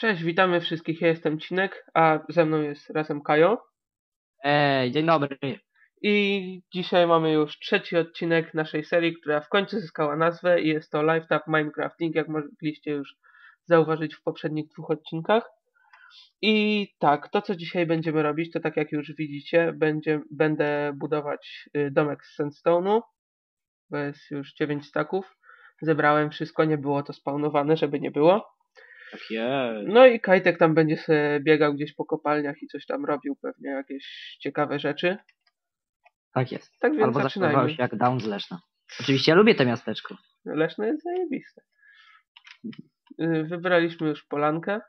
Cześć, witamy wszystkich. Ja jestem Cinek, a ze mną jest razem Kajo. Ej, dzień dobry. I dzisiaj mamy już trzeci odcinek naszej serii, która w końcu zyskała nazwę i jest to Live Tap Minecrafting, jak mogliście już zauważyć w poprzednich dwóch odcinkach. I tak, to co dzisiaj będziemy robić, to tak jak już widzicie, będzie, będę budować y, domek z sandstone'u, bo jest już 9 staków. Zebrałem wszystko, nie było to spawnowane, żeby nie było. Tak jest. No i Kajtek tam będzie sobie biegał gdzieś po kopalniach i coś tam robił, pewnie jakieś ciekawe rzeczy. Tak jest. Tak więc Albo zaczynajmy. się jak Down z Leszna. Oczywiście ja lubię to miasteczko. Leszno jest zajebiste. Y, Wybraliśmy już polankę,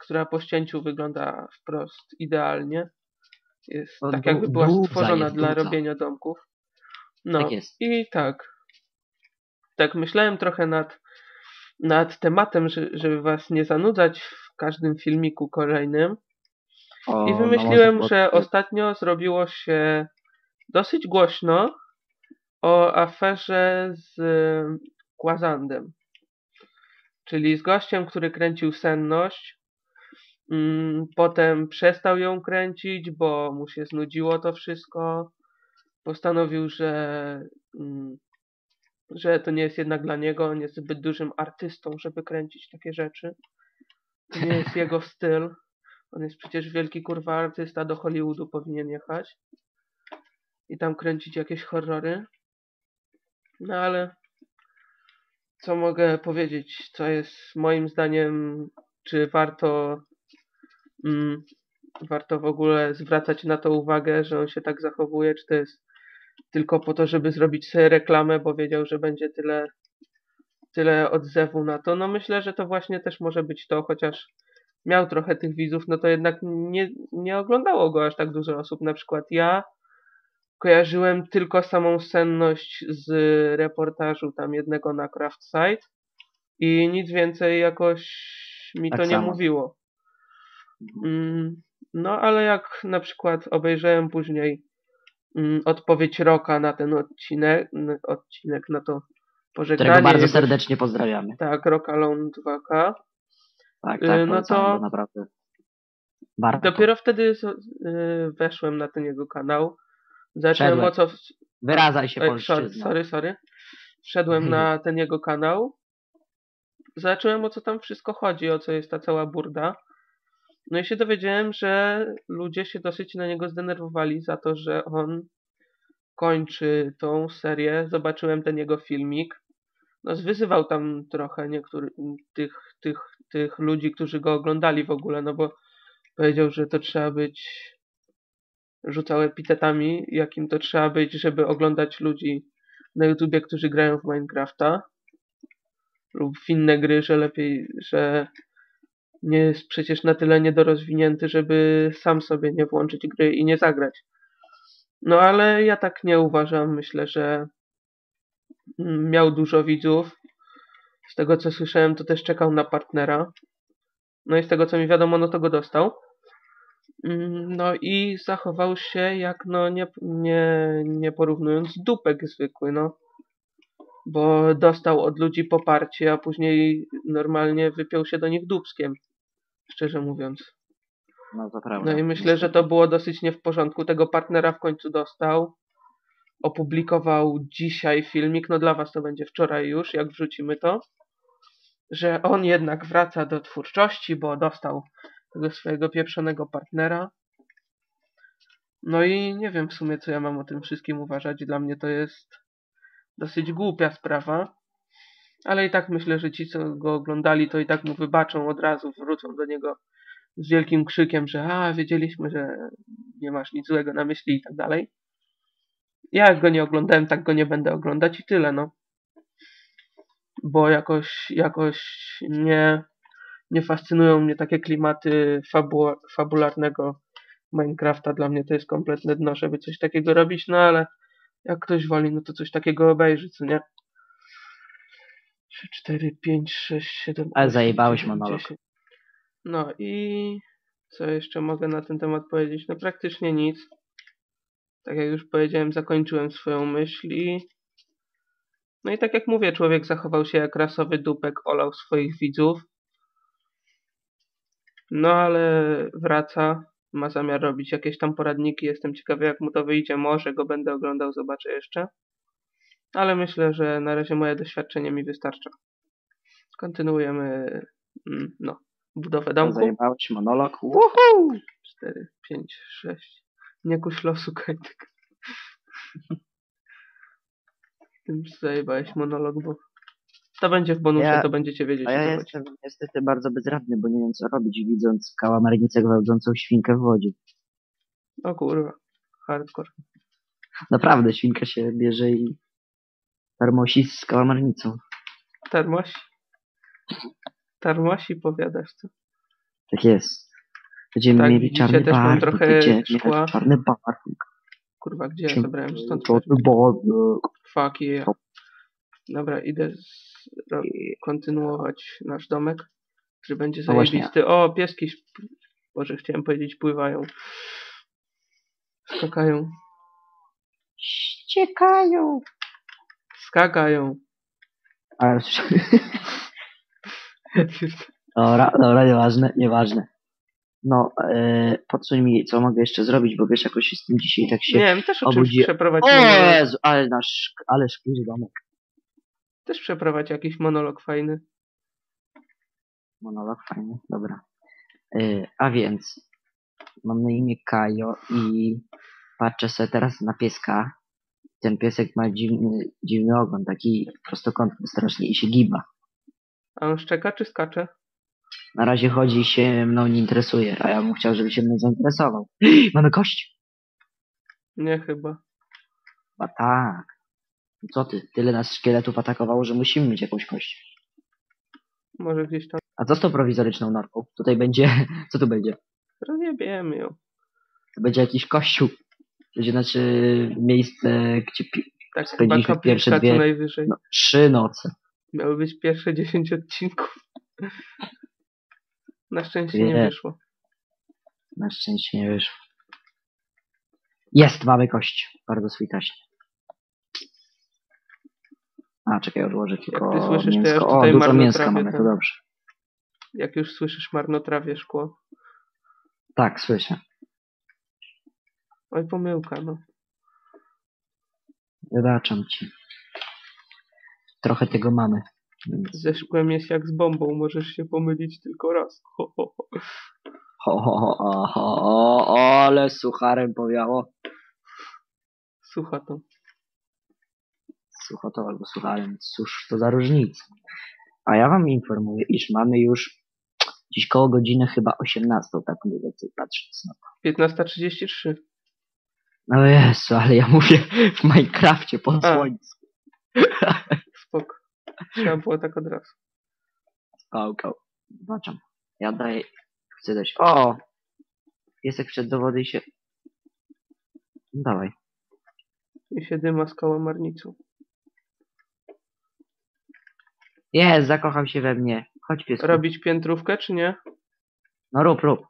która po ścięciu wygląda wprost idealnie. Jest O, tak jakby była stworzona jest, dla robienia domków. No Tak jest. i tak. Tak myślałem trochę nad, nad tematem, że, żeby was nie zanudzać w każdym filmiku kolejnym. O, I no wymyśliłem, może że ostatnio zrobiło się dosyć głośno o aferze z Quazandem. Czyli z gościem, który kręcił senność. Mm, Potem przestał ją kręcić, bo mu się znudziło to wszystko. Postanowił, że, mm, że to nie jest jednak dla niego. On jest zbyt dużym artystą, żeby kręcić takie rzeczy. To nie jest jego styl. On jest przecież wielki kurwa artysta, do Hollywoodu powinien jechać. I tam kręcić jakieś horrory. No ale co mogę powiedzieć, co jest moim zdaniem, czy warto mm, warto w ogóle zwracać na to uwagę, że on się tak zachowuje, czy to jest tylko po to, żeby zrobić sobie reklamę, bo wiedział, że będzie tyle tyle odzewu na to. No myślę, że to właśnie też może być to, chociaż miał trochę tych widzów, no to jednak nie, nie oglądało go aż tak dużo osób. Na przykład ja kojarzyłem tylko samą senność z reportażu tam jednego na Craft Site i nic więcej jakoś mi Tak to nie samo. mówiło. Mm, No ale jak na przykład obejrzałem później odpowiedź Roka na ten odcinek, odcinek na to pożegnanie. Którego bardzo serdecznie pozdrawiamy. Tak, Alone 2K. Tak, Y, tak, no to- naprawdę. Warto. Dopiero wtedy y, weszłem na ten jego kanał. Zacząłem Wszedłeś. o co. Wyrazaj się sorry, polszczyzną. sorry, sorry. Wszedłem na ten jego kanał. Zacząłem o co tam wszystko chodzi, o co jest ta cała burda. No i się dowiedziałem, że ludzie się dosyć na niego zdenerwowali za to, że on kończy tą serię. Zobaczyłem ten jego filmik. No, zwyzywał tam trochę niektórych tych, tych, tych ludzi, którzy go oglądali w ogóle, no bo powiedział, że to trzeba być rzucał epitetami, jakim to trzeba być, żeby oglądać ludzi na YouTubie, którzy grają w Minecrafta lub w inne gry, że lepiej, że nie jest przecież na tyle niedorozwinięty, żeby sam sobie nie włączyć gry i nie zagrać. No ale ja tak nie uważam. Myślę, że miał dużo widzów. Z tego co słyszałem, to też czekał na partnera. No i z tego co mi wiadomo, no to go dostał. Mm, No i zachował się jak, no nie, nie, nie porównując, dupek zwykły, no. Bo dostał od ludzi poparcie, a później normalnie wypiął się do nich dupskiem. Szczerze mówiąc. No to prawda. No i myślę, że to było dosyć nie w porządku. Tego partnera w końcu dostał. Opublikował dzisiaj filmik, no dla was to będzie wczoraj już, jak wrzucimy to. Że on jednak wraca do twórczości, bo dostał tego swojego pieprzonego partnera. No i nie wiem w sumie, co ja mam o tym wszystkim uważać. Dla mnie to jest dosyć głupia sprawa. Ale i tak myślę, że ci, co go oglądali, to i tak mu wybaczą od razu, wrócą do niego z wielkim krzykiem, że a, wiedzieliśmy, że nie masz nic złego na myśli i tak dalej. Ja jak go nie oglądałem, tak go nie będę oglądać i tyle, no. Bo jakoś, jakoś nie, nie fascynują mnie takie klimaty fabu fabularnego Minecrafta. Dla mnie to jest kompletne dno, żeby coś takiego robić, no ale jak ktoś woli, no to coś takiego obejrzy, co nie? 3, 4, 5, 6, 7, Ale 8, zajebałeś 9, monolog. 10. No i co jeszcze mogę na ten temat powiedzieć? No praktycznie nic. Tak jak już powiedziałem, zakończyłem swoją myśl i no i tak jak mówię, człowiek zachował się jak rasowy dupek, olał swoich widzów. No ale wraca, ma zamiar robić jakieś tam poradniki. Jestem ciekawy, jak mu to wyjdzie. Może go będę oglądał, zobaczę jeszcze. Ale myślę, że na razie moje doświadczenie mi wystarcza. Kontynuujemy, mm, no, budowę domku. Zajebałeś monolog. Woohoo! 4, 5, 6. Nie kuś losu, Kajtek. Tym zajebałeś monolog, bo to będzie w bonusie, Ja- to będziecie wiedzieć. A ja co chodzi. jestem niestety bardzo bezradny, bo nie wiem co robić, widząc kałamarnicę gwałdzącą świnkę w wodzie. O kurwa, hardcore. Naprawdę, świnka się bierze i tarmosi z kałamarnicą. Termosi. Termosi powiadasz, co? Tak jest. Będziemy Tak, mieli czarny barwnik, trochę szkła. czarny barwnik. Kurwa, gdzie ja zabrałem stąd? Czarny barwnik. Fuck yeah. Dobra, idę kontynuować nasz domek, który będzie No zajebisty. O, pieski, Boże, chciałem powiedzieć, pływają. Skakają. Ściekają. Skakają. Ale... Dobra, dobra, nieważne, nieważne. No, e, podsuń mi, co mogę jeszcze zrobić, bo wiesz, jakoś z tym dzisiaj tak się... Nie wiem, też o czymś obudzi- przeprowadź O monolog. Jezu, ale nasz, ale szkliwy domek. Też przeprowadź jakiś monolog fajny. Monolog fajny, dobra. E, a więc, mam na imię Kajo i patrzę sobie teraz na pieska. Ten piesek ma dziwny, dziwny ogon, taki prostokątny strasznie i się giba. A on szczeka czy skacze? Na razie chodzi i się mną nie interesuje, a ja bym chciał, żeby się mną zainteresował. Mamy kość! Nie chyba. A tak. Co ty? Tyle nas szkieletów atakowało, że musimy mieć jakąś kość. Może gdzieś tam. A co z tą prowizoryczną norką? Tutaj będzie... Co tu będzie? Rozjebiemy ją. To będzie jakiś kościół. Będzie znaczy miejsce, gdzie pi- Tak, Spędziliśmy pierwsze dwie- najwyżej. no, trzy noce. Miały być pierwsze 10 odcinków. Na szczęście nie Nie. wyszło. Na szczęście nie wyszło. Jest, mamy kość. Bardzo switaśnie. A, czekaj, odłożę tylko ty słyszysz, to ja mięsko. O, dużo mięska mamy, to dobrze. Jak już słyszysz marnotrawie szkło. Tak, słyszę. Oj, pomyłka, no. Wybaczam ci. Trochę tego mamy. Ze szkłem jest jak z bombą, możesz się pomylić tylko raz. Ho, ho, ho. Ho, ho, ho, ho, ho, ho, ale sucharem powiało. Słucha to. Sucho to albo sucharem. Cóż to za różnica. A ja wam informuję, iż mamy już dziś koło godziny chyba 18, tak mniej więcej patrząc na to. 15.33. No Jezu, ale ja mówię w Minecrafcie po A. słońcu. Spoko. Trzeba było tak od razu. Kołkoł. Zobaczam. Ja daję... Chcę dać... O! Piesek wszedł do wody i się... Dawaj. I się dyma z kałamarnicą. Jest, zakochał się we mnie. Chodź piesku. Robić piętrówkę, czy nie? No rób, rób.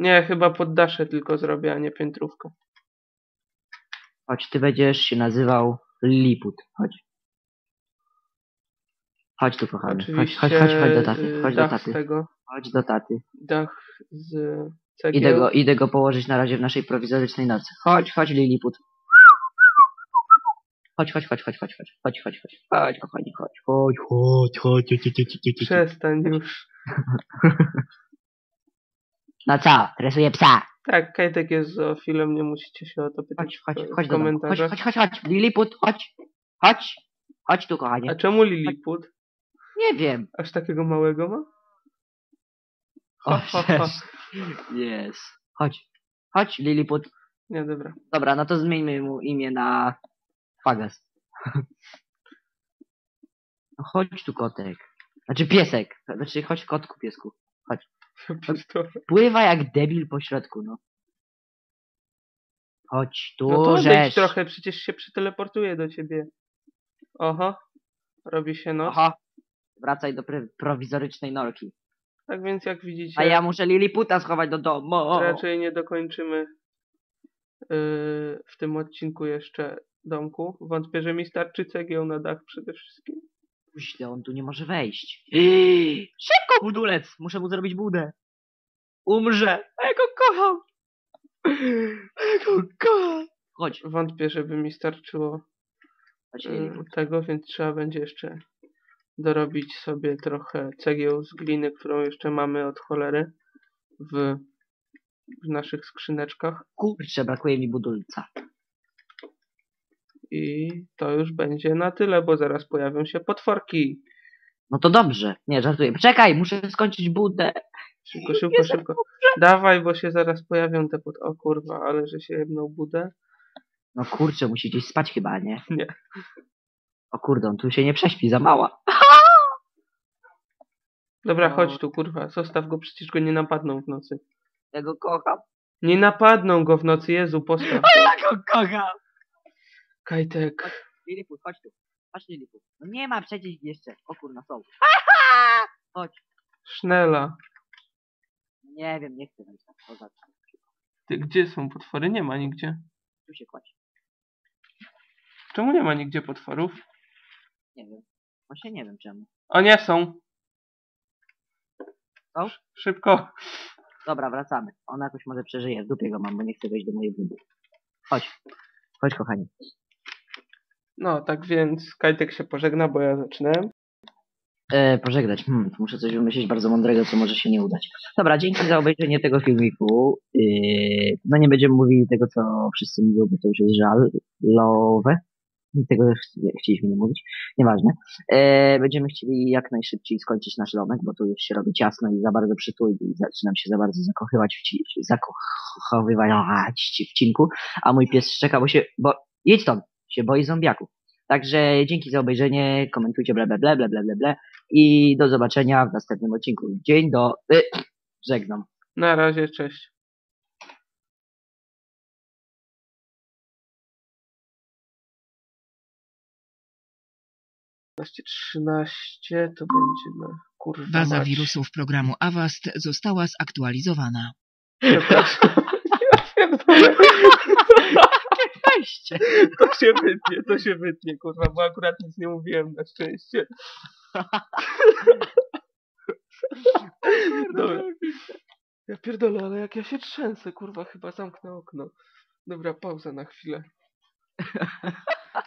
Nie, chyba poddaszę tylko zrobię, a nie piętrówkę. Chodź, ty będziesz się nazywał Lilliput. Chodź. Chodź tu, kochany. Chodź, chodź, chodź, chodź do taty. y, Chodź do dach z taty. tego, Chodź do taty. dach z cegieł. Idę go, idę go położyć na razie w naszej prowizorycznej nocy. Chodź, chodź, Lilliput. Chodź, chodź, chodź, chodź, chodź, chodź, chodź, chodź, chodź, chodź, kochani, chodź, chodź, chodź, chodź, chodź, chodź, chodź, chodź. Przestań już. No co, rysuje psa. Tak, Kajtek jest zoofilem, nie musicie się o to pytać Chodź, chodź, chodź do domu. Chodź, chodź, chodź, chodź, Lilliput, chodź, chodź, chodź tu, A kochanie. czemu Lilliput? Nie wiem. Aż takiego małego ma? O, Ha, ha, ha. Jest. Chodź, chodź, Lilliput. Nie, dobra. Dobra, no to zmieńmy mu imię na Fagas. No chodź tu, kotek. Znaczy piesek. Znaczy chodź, kotku, piesku. Pierdolę. Pływa jak debil po środku, no. Chodź tu, No to żeś. trochę, przecież się przyteleportuje do ciebie. Oho, robi się noc. Aha. Wracaj do prowizorycznej norki. Tak więc jak widzicie, A ja muszę Liliputa schować do domu. raczej nie dokończymy yy, w tym odcinku jeszcze domku. Wątpię, że mi starczy cegieł na dach przede wszystkim. Kuźle, on tu nie może wejść. Szybko, budulec! Muszę mu zrobić budę. Umrze! A ja go kocham! A ja go kocham! Chodź, Wątpię, żeby mi starczyło chodź, y, tego, więc trzeba będzie jeszcze dorobić sobie trochę cegieł z gliny, którą jeszcze mamy od cholery w, w naszych skrzyneczkach. Kurczę, brakuje mi budulca. I to już będzie na tyle, bo zaraz pojawią się potworki. No to dobrze. Nie, żartuję. Czekaj, muszę skończyć budę. Szybko, szybko, szybko. Dawaj, bo się zaraz pojawią te pot... O kurwa, ale że się jedną budę. No kurczę, musi gdzieś spać chyba, nie? Nie. O kurde, on tu się nie prześpi, za mała. Dobra, No. chodź tu, kurwa. Zostaw go, przecież go nie napadną w nocy. Ja go kocham. Nie napadną go w nocy, Jezu, postaw. Ja go kocham. Kajtek. Liliput, chodź tu. Chodź Liliput. No nie ma przecież jeszcze. O kurna, są. Chodź. Sznela. Nie wiem, nie chcę wejść tam. Poza tym. Ty, gdzie są potwory? Nie ma nigdzie. Tu się kładź. Czemu nie ma nigdzie potworów? Nie wiem. Właśnie nie wiem czemu. O, nie są. Są? Szybko. Dobra, wracamy. Ona jakoś może przeżyje. W dupie go mam, bo nie chcę wejść do mojej budy. Chodź. Chodź, kochani. No, tak więc Kajtek się pożegna, bo ja zaczynałem. E, pożegnać. Hmm, muszę coś wymyślić bardzo mądrego, co może się nie udać. Dobra, dzięki za obejrzenie tego filmiku. Yy, no nie będziemy mówili tego, co wszyscy mówią, bo to już jest żalowe. Tego ch- chcieliśmy nie mówić. Nieważne. E, będziemy chcieli jak najszybciej skończyć nasz domek, bo tu już się robi ciasno i za bardzo przytuli i zaczynam się za bardzo zakochywać w, ci, zakochowywać w cinku, a mój pies szczeka, bo się, bo jedź stąd, się boi zombiaków. Także dzięki za obejrzenie, komentujcie bla bla bla bla bla bla i do zobaczenia w następnym odcinku. Dzień do... Y, żegnam. Na razie, cześć. Trzynaście to będzie na kurwa Baza mać. wirusów programu Avast została zaktualizowana. Przepraszam. Pierdolę. Weźcie. To się wytnie, to się wytnie, kurwa, bo akurat nic nie mówiłem na szczęście. Dobra. Ja pierdolę, ale jak ja się trzęsę, kurwa, chyba zamknę okno. Dobra, pauza na chwilę.